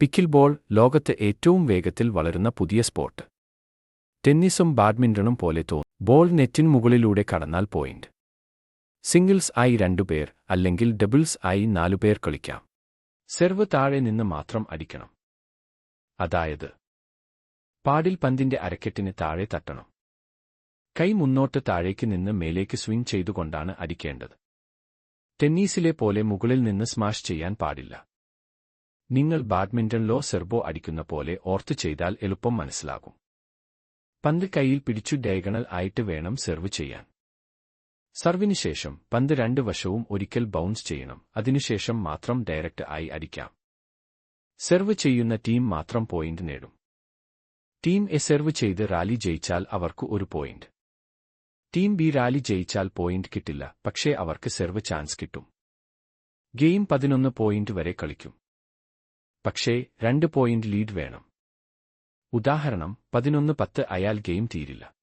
പിക്കിൽ ball ലോകത്ത് ഏറ്റവും വേഗത്തിൽ വളരുന്ന പുതിയ സ്പോർട്ട് ടെന്നീസും ബാഡ്മിന്റണും പോലെ തോന്നും. ബോൾ നെറ്റിന് മുകളിലൂടെ കടന്നാൽ പോയിന്റ്. സിംഗിൾസ് ആയി രണ്ടുപേർ അല്ലെങ്കിൽ ഡബിൾസ് ആയി നാലുപേർ കളിക്കാം. സെർവ് താഴെ നിന്ന് മാത്രം അടിക്കണം. അതായത് പാടിൽ പന്തിന്റെ അരക്കെട്ടിന് താഴെ തട്ടണം. കൈ മുന്നോട്ട് താഴേക്ക് നിന്ന് മേലേക്ക് സ്വിംഗ് ചെയ്തുകൊണ്ടാണ് അടിക്കേണ്ടത്. ടെന്നീസിലെ പോലെ മുകളിൽ നിന്ന് സ്മാഷ് ചെയ്യാൻ പാടില്ല. നിങ്ങൾ ബാഡ്മിന്റണിലോ സെർബോ അടിക്കുന്ന പോലെ ഓർത്ത് ചെയ്താൽ എളുപ്പം മനസ്സിലാകും. പന്ത് കൈയിൽ പിടിച്ചു ഡയഗണൽ ആയിട്ട് വേണം സെർവ് ചെയ്യാൻ. സർവിന് ശേഷം പന്ത് രണ്ട് വശവും ഒരിക്കൽ ബൗൺസ് ചെയ്യണം. അതിനുശേഷം മാത്രം ഡയറക്റ്റ് ആയി അടിക്കാം. സെർവ് ചെയ്യുന്ന ടീം മാത്രം പോയിന്റ് നേടും. ടീം എ സെർവ് ചെയ്ത് റാലി ജയിച്ചാൽ അവർക്ക് ഒരു പോയിന്റ്. ടീം ബി റാലി ജയിച്ചാൽ പോയിന്റ് കിട്ടില്ല പക്ഷേ അവർക്ക് സെർവ് ചാൻസ് കിട്ടും. ഗെയിം പതിനൊന്ന് പോയിന്റ് വരെ കളിക്കും. പക്ഷേ രണ്ട് പോയിന്റ് ലീഡ് വേണം. ഉദാഹരണം പതിനൊന്ന് പത്ത് അയാൾ ഗെയിം തീരില്ല.